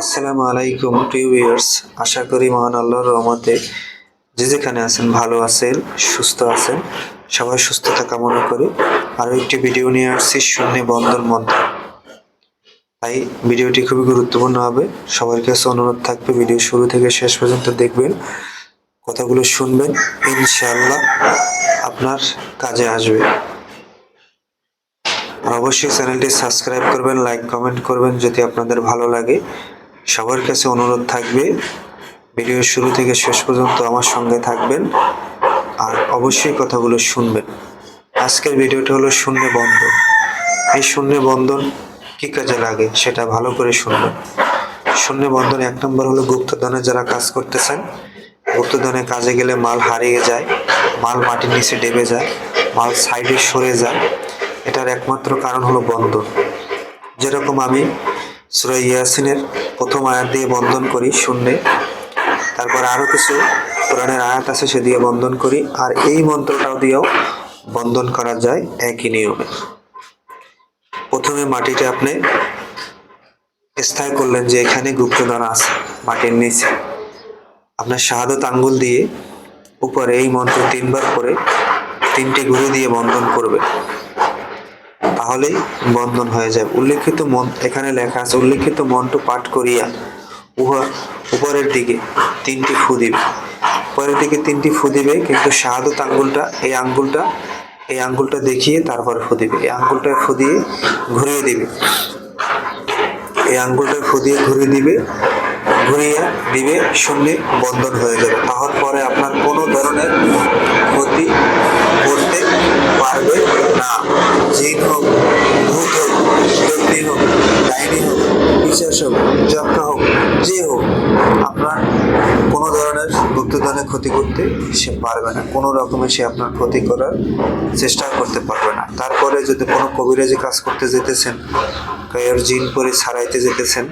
আসসালামু আলাইকুম, প্রিয় ভিউয়ার্স। আশা করি মহান আল্লাহর রহমতে যে যেখানে আছেন ভালো আছেন, সুস্থ আছেন। সবাই সুস্থতা কামনা করি আরও একটি ভিডিও নিয়ে আসছি, শূন্য বন্ধন মন্ত্র। তাই ভিডিওটি খুবই গুরুত্বপূর্ণ হবে। সবার কাছে অনুরোধ থাকবে, ভিডিও শুরু থেকে শেষ পর্যন্ত দেখবেন, কথাগুলো শুনবেন, ইনশাআল্লাহ আপনার কাজে আসবে। আর অবশ্যই চ্যানেলটি সাবস্ক্রাইব করবেন, লাইক, কমেন্ট করবেন যদি আপনাদের ভালো লাগে। সবার কাছে অনুরোধ থাকবে ভিডিও শুরু থেকে শেষ পর্যন্ত আমার সঙ্গে থাকবেন আর অবশ্যই কথাগুলো শুনবেন। আজকের ভিডিওটা হলো শূন্য বন্ধন। এই শূন্য বন্ধন কী কাজে লাগে সেটা ভালো করে শুনবেন। শূন্য বন্ধন এক নম্বর হলো গুপ্তধনে যারা কাজ করতেছেন, গুপ্তধনে কাজে গেলে মাল হারিয়ে যায়, মাল মাটির নিচে ডেবে যায়, মাল সাইডে সরে যায়। এটার একমাত্র কারণ হলো বন্ধন। যেরকম আমি সুরা ইয়াসিনের প্রথম আয়াত দিয়ে বন্ধন করি, শূন্যে। তারপর আরও কিছু কোরআনের আয়াত আছে, সে দিয়ে বন্ধন করি। আর এই মন্ত্রটাও দিয়েও বন্ধন করা যায় একই নিয়মে। প্রথমে মাটিটা আপনি স্থায়ী করলেন যে এখানে গুপ্তধন আছে, মাটির নিচে। আপনার শাহাদত আঙ্গুল দিয়ে উপরে এই মন্ত্র তিনবার করে তিনটি ঘুরে দিয়ে বন্ধন করবে। তাহলেই বন্ধন হয়ে যায়। উল্লেখিত মন এখানে লেখা আছে, উল্লেখিত মন্ত্র পাঠ করিয়া উহা উপরের দিকে তিনটি ফু দিবে। উপরের দিকে তিনটি ফু দিবে, কিন্তু শাহাদত আঙ্গুলটা এই আঙ্গুলটা এই আঙ্গুলটা দেখিয়ে তারপর ফু দিবে। এই আঙ্গুলটা ফু দিয়ে ঘুরিয়ে দিবে। এই আঙ্গুলটা ফু দিয়ে ঘুরিয়ে দিবে ঘুরিয়ে দিবে, শূন্য বন্ধন হয়ে যাবে। তাহলে পরে আপনার কোনো ধরনের ক্ষতি করতে পারবে না। জিন হোক, ভূত হোক, ব্যক্তি হোক, ডাইনি হোক, বিশ্বাস হোক যজ্ঞ হোক, যে হোক, আপনার কোনো ধরনের গুপ্তধনে ক্ষতি করতে সে পারবে না। কোনো রকমে সে আপনার ক্ষতি করার চেষ্টা করতে পারবে না। তারপরে যদি কোনো কবিরাজি কাজ করতে যেতেছেন কায়ের জিন পরে ছাড়াইতে যেতেছেন,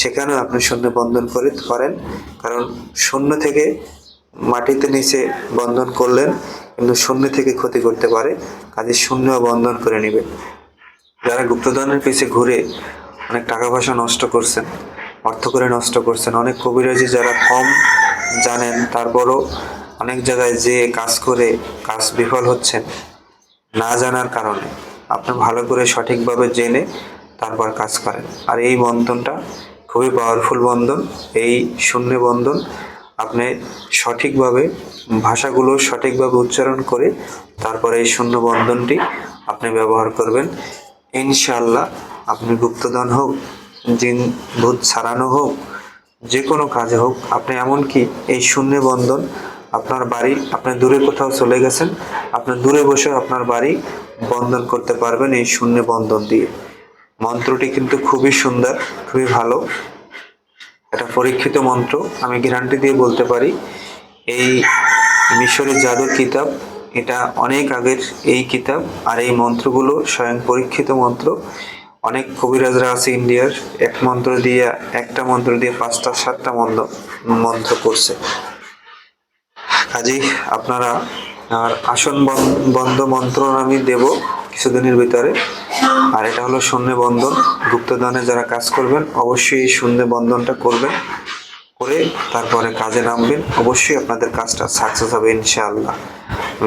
সেখানেও আপনি শূন্য বন্ধন করে পারেন। কারণ শূন্য থেকে মাটিতে নিচে বন্ধন করলেন কিন্তু শূন্য থেকে ক্ষতি করতে পারে, কাজে শূন্য বন্ধন করে নেবে। যারা গুপ্তধনের পিছিয়ে ঘুরে অনেক টাকা পয়সা নষ্ট করছেন, অর্থ করে নষ্ট করছেন, অনেক কবিরাজি যারা কম জানেন, তারপরও অনেক জায়গায় যে কাজ করে কাজ বিফল হচ্ছেন না জানার কারণে, আপনি ভালো করে সঠিকভাবে জেনে তারপর কাজ করেন। আর এই বন্ধনটা খুবই পাওয়ারফুল বন্ধন, এই শূন্য বন্ধন আপনি সঠিকভাবে ভাষাগুলো সঠিকভাবে উচ্চারণ করে তারপরে এই শূন্য বন্ধনটি আপনি ব্যবহার করবেন। ইনশাল্লাহ আপনি গুপ্তদান হোক, জিন ভূত ছাড়ানো হোক, যে কোনো কাজে হোক, আপনি এমনকি এই শূন্য বন্ধন আপনার বাড়ি, আপনি দূরে কোথাও চলে গেছেন, আপনি দূরে বসে আপনার বাড়ি বন্ধন করতে পারবেন এই শূন্য বন্ধন দিয়ে। মন্ত্রটি কিন্তু খুবই সুন্দর, খুবই ভালো। এটা পরীক্ষিত মন্ত্র আমি গ্যারান্টি দিয়ে বলতে পারি। এই মিশরের জাদুর কিতাব, এটা অনেক আগের এই কিতাব আর এই মন্ত্রগুলো স্বয়ং পরীক্ষিত মন্ত্র। অনেক কবিরাজরা আছে ইন্ডিয়ার, এক মন্ত্র দিয়ে, একটা মন্ত্র দিয়ে পাঁচটা, সাতটা মন্ত্র মন্ত্র করছে। কাজেই আপনারা আর আসন বন- বন্ধ মন্ত্র আমি দেব কিছুদিনের ভিতরে। আর এটা হলো শূন্য বন্ধন। গুপ্তদানে যারা কাজ করবেন, অবশ্যই এই শূন্য বন্ধনটা করবেন, করে তারপরে কাজে নামবেন। অবশ্যই আপনাদের কাজটা সাকসেস হবে ইনশাআল্লাহ।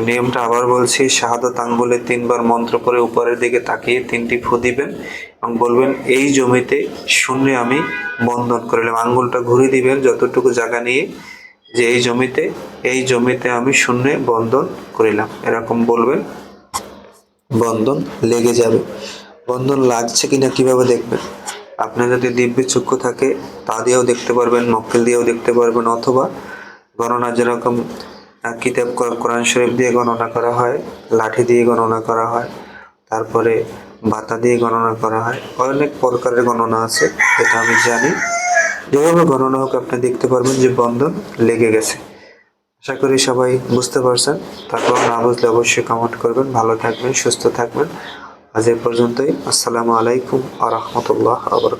নিয়মটা আবার বলছি, শাহাদত আঙ্গুলে তিনবার মন্ত্র করে উপরের দিকে তাকিয়ে তিনটি ফু দিবেন এবং বলবেন, এই জমিতে শূন্যে আমি বন্ধন করলাম আঙ্গুলটা ঘুরিয়ে দিবেন যতটুকু জায়গা নিয়ে, যে এই জমিতে এই জমিতে আমি শূন্যে বন্ধন করিলাম। এরকম বলবেন। বন্ধন লেগে যাবে। বন্ধন লাগছে কিনা কীভাবে দেখবেন? আপনার যদি দিব্য চক্ষু থাকে, তা দিয়েও দেখতে পারবেন মক্কেল দিয়েও দেখতে পারবেন, অথবা গণনা যেরকম কিতাব কোরআন শরীফ দিয়ে গণনা করা হয়, লাঠি দিয়ে গণনা করা হয়, তারপরে বাতা দিয়ে গণনা করা হয়, অনেক প্রকারের গণনা আছে, এটা আমি জানি। যেভাবে গণনা হোক, আপনি দেখতে পারবেন যে বন্ধন লেগে গেছে। আশা করি সবাই বুঝতে পারছেন। তারপর না বুঝলে অবশ্যই কমেন্ট করবেন। ভালো থাকবেন, সুস্থ থাকবেন। আজ এ পর্যন্তই। আসসালামু আলাইকুম আ রহমতুল্লাহ আবরকাত।